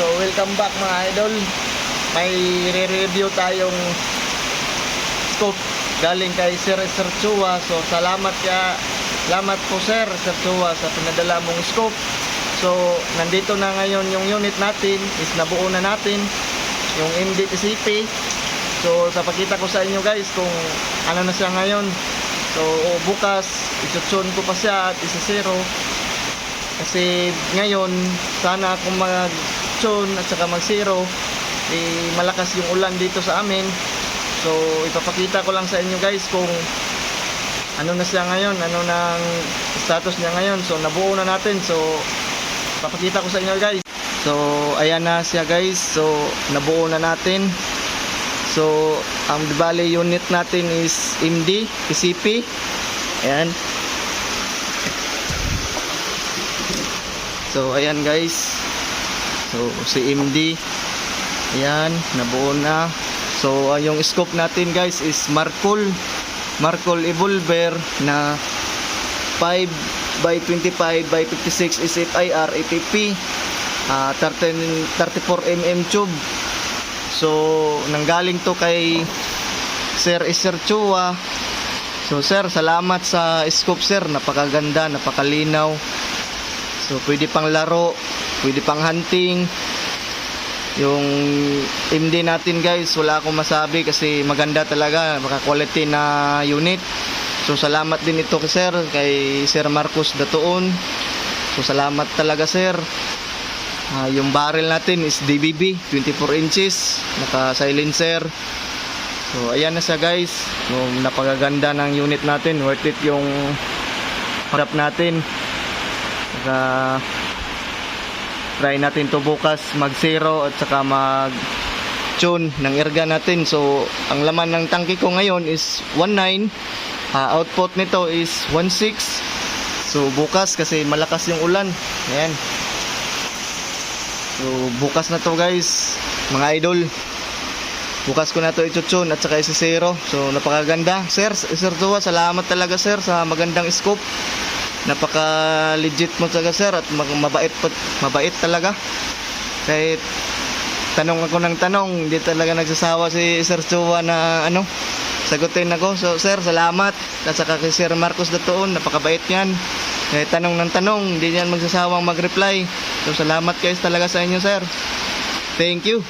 So welcome back mga idol. May re-review tayong scope galing kay Sir Sir Chua. So salamat ka salamat po Sir Sir Chua sa pinadala mong scope. So nandito na ngayon yung unit natin is nabuo na natin yung MDTCP. So papakita ko sa inyo guys kung ano na siya ngayon. So bukas isutsun ko pa siya at isa-zero. Kasi ngayon, sana kung mag-tune at saka mag-zero, eh, malakas yung ulan dito sa amin. So, ipapakita ko lang sa inyo guys kung ano na siya ngayon, ano nang status niya ngayon. So, nabuo na natin. So, papakita ko sa inyo guys. So, ayan na siya guys. So, nabuo na natin. So, ang bali unit natin is MD, PCP. Ayan. So ayan guys. So si MD ayan nabuo na. So ah, yung scope natin guys is Markol Markol Evolver na 5 by 25 by 56 is FIR ATP ah 13 34 mm tube. So nanggaling to kay Sir Sir Chua. So sir, salamat sa scope sir, napakaganda, napakalinaw. So pwede pang laro, pwede pang hunting. Yung MD natin guys, wala akong masabi kasi maganda talaga, maka quality na unit. So salamat din ito kay sir, kay Sir Marcos Datoon. So salamat talaga sir. Ah, yung barrel natin is DBB 24 inches, naka silencer. So ayan na siya guys. Yung napakaganda ng unit natin, worth it yung harap natin. Saka try natin to bukas mag zero at saka mag tune ng erga natin. So ang laman ng tangke ko ngayon is 19. Ah, output nito is 16. So bukas kasi malakas yung ulan. Ayan. So bukas na to guys, mga idol. Bukas ko na to itutune at saka isi zero. So napakaganda. Sir, Sir Tua, salamat talaga sir sa magandang scope napaka legit mo talaga sir at mag- mabait pa- mabait talaga. Kahit tanong ako ng tanong hindi talaga nagsasawa si Sir Chua na ano sagutin ako. So sir salamat. At saka kay Sir Marcos Datoon napakabait niyan. Kahit tanong ng tanong hindi niyan magsasawang mag-reply. So salamat guys talaga sa inyo sir. Thank you